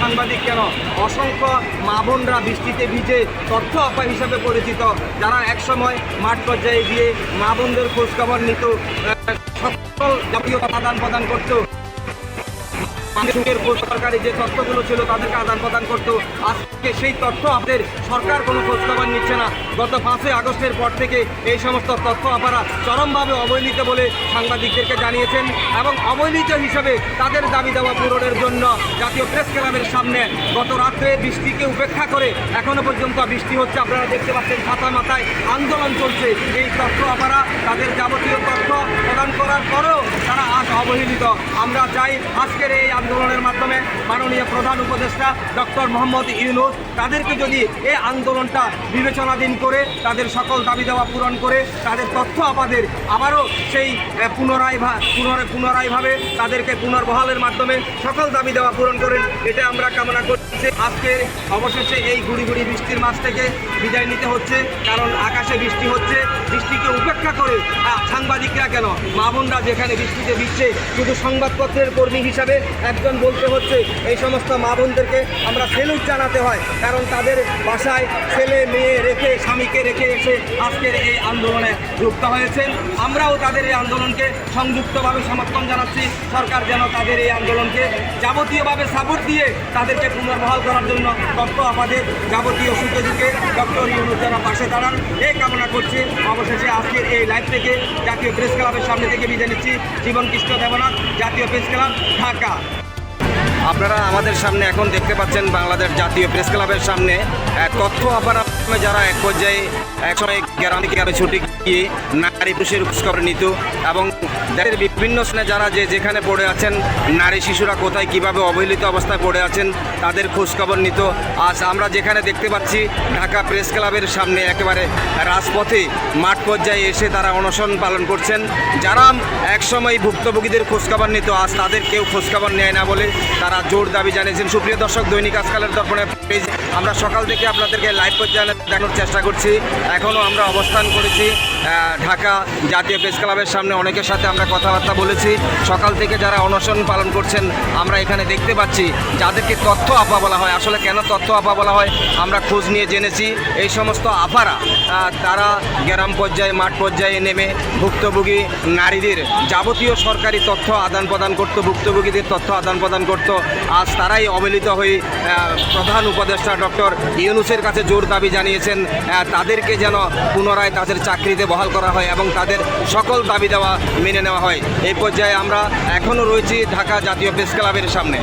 সাংবাদিক কেন? অসংখ্য মা বোনরা বৃষ্টিতে ভিজে তথ্য আপা হিসাবে পরিচিত, যারা একসময় মাঠ পর্যায়ে গিয়ে মা বোনদের খোঁজখবর নিত সকল জাতীয় আদান প্রদান করতো। মানুষের সরকারি যে তথ্যগুলো ছিল তাদেরকে আদান প্রদান করতো। আজকে সেই তথ্য আমাদের সরকার কোনো খোঁজখবর নিচ্ছে না। গত পাঁচই আগস্টের পর থেকে এই সমস্ত তথ্য আপনারা চরমভাবে অবহেলিত বলে সাংবাদিকদেরকে জানিয়েছেন এবং অবহেলিত হিসেবে তাদের দাবি দেওয়া পূরণের জন্য জাতীয় প্রেস ক্লাবের সামনে গত রাত্রে বৃষ্টিকে উপেক্ষা করে এখনও পর্যন্ত বৃষ্টি হচ্ছে। আপনারা দেখতে পাচ্ছেন ছাতা মাথায় আন্দোলন চলছে। এই তথ্য আপনারা তাদের যাবতীয় তথ্য প্রদান করার পরেও তারা আজ অবহেলিত। আমরা চাই আজকের এই আন্দোলনের মাধ্যমে মাননীয় প্রধান উপদেষ্টা ডক্টর মোহাম্মদ ইউনুস তাদেরকে যদি এই আন্দোলনটা বিবেচনাধীন করে, তাদের সকল দাবি দেওয়া পূরণ করে, তাদের তথ্য আমাদের আবারও সেই পুনরায় পুনরায়, পুনরায়ভাবে তাদেরকে পুনর্বহালের মাধ্যমে সকল দাবি দেওয়া পূরণ করেন, এটা আমরা কামনা করছি আজকে অবশেষে এই গুড়ি গুড়ি বৃষ্টির মাছ থেকে বিদায় নিতে হচ্ছে, কারণ আকাশে বৃষ্টি হচ্ছে। বৃষ্টিকে উপেক্ষা করে সাংবাদিকরা কেন? মা বোনরা যেখানে বৃষ্টিতে ভিজছে, শুধু সংবাদপত্রের কর্মী হিসাবে একজন বলতে হচ্ছে, এই সমস্ত মা বোনদেরকে আমরা সেলুট জানাতে হয়, কারণ তাদের বাসায় ছেলে, মেয়ে রেখে, স্বামীকে রেখে এসে আজকের এই আন্দোলনে যুক্ত হয়েছেন। আমরাও তাদের এই আন্দোলনকে সংযুক্তভাবে সমর্থন জানাচ্ছি। সরকার যেন তাদের এই আন্দোলনকে যাবতীয়ভাবে সাপোর্ট দিয়ে তাদেরকে পুনর্বহাল করার জন্য তত্ত্ব আমাদের যাবতীয় সুযোগকে ডক্টর ইউনুস যারা পাশে দাঁড়ান। এই কামনা করছি। অবশেষে আজকের এই লাইভ থেকে জাতীয় প্রেস ক্লাবের সামনে থেকে বিদায় নিচ্ছি। জীবন কৃষ্ণ দেবনাথ, জাতীয় প্রেস ক্লাব ঢাকা। আপনারা আমাদের সামনে এখন দেখতে পাচ্ছেন বাংলাদেশ জাতীয় প্রেস ক্লাবের সামনে তথ্য তথ্য অপরাধ যারা এক পর্যায়ে একসময় গ্রাম থেকে আরও ছুটি গিয়ে নারী পুরুষের খোঁজখবর নিত এবং দেশের বিভিন্ন স্থানে যারা যে যেখানে পড়ে আছেন, নারী শিশুরা কোথায়, কীভাবে অবহেলিত অবস্থায় পড়ে আছেন, তাদের খোঁজখবর নিত। আজ আমরা যেখানে দেখতে পাচ্ছি, ঢাকা প্রেস ক্লাবের সামনে একেবারে রাজপথে মাঠ পর্যায়ে এসে তারা অনশন পালন করছেন। যারা একসময় ভুক্তভোগীদের খোঁজখবর নিত, আজ তাদের কেউ খোঁজখবর নেয় না বলে তারা জোর দাবি জানিয়েছেন। সুপ্রিয় দর্শক, দৈনিক আজকালের দর্পণে আমরা সকাল থেকে আপনাদেরকে লাইভ পর্যায়ে দেখানোর চেষ্টা করছি। এখনও আমরা অবস্থান করেছি। ঢাকা জাতীয় প্রেস ক্লাবের সামনে অনেকের সাথে আমরা কথাবার্তা বলেছি। সকাল থেকে যারা অনশন পালন করছেন আমরা এখানে দেখতে পাচ্ছি যাদেরকে তথ্য আপা বলা হয়। আসলে কেন তথ্য আপা বলা হয়? আমরা খোঁজ নিয়ে জেনেছি। এই সমস্ত আহ, তারা গ্রাম পর্যায়ে মাঠ পর্যায়ে নেমে ভুক্তভোগী নারীদের যাবতীয় সরকারি তথ্য আদান প্রদান করতো ভুক্তভোগীদের তথ্য আদান প্রদান করতো। আজ তারাই অবহেলিত হয়ে প্রধান উপদেষ্টা ডক্টর ইউনুসের কাছে জোর দাবি জানিয়েছেন তাদেরকে যেন পুনরায় তাদের চাকরিতে বহাল করা হয় এবং তাদের সকল দাবি দেওয়া মেনে নেওয়া হয়। এই পর্যায়ে আমরা এখনও রয়েছি ঢাকা জাতীয় প্রেস ক্লাবের সামনে।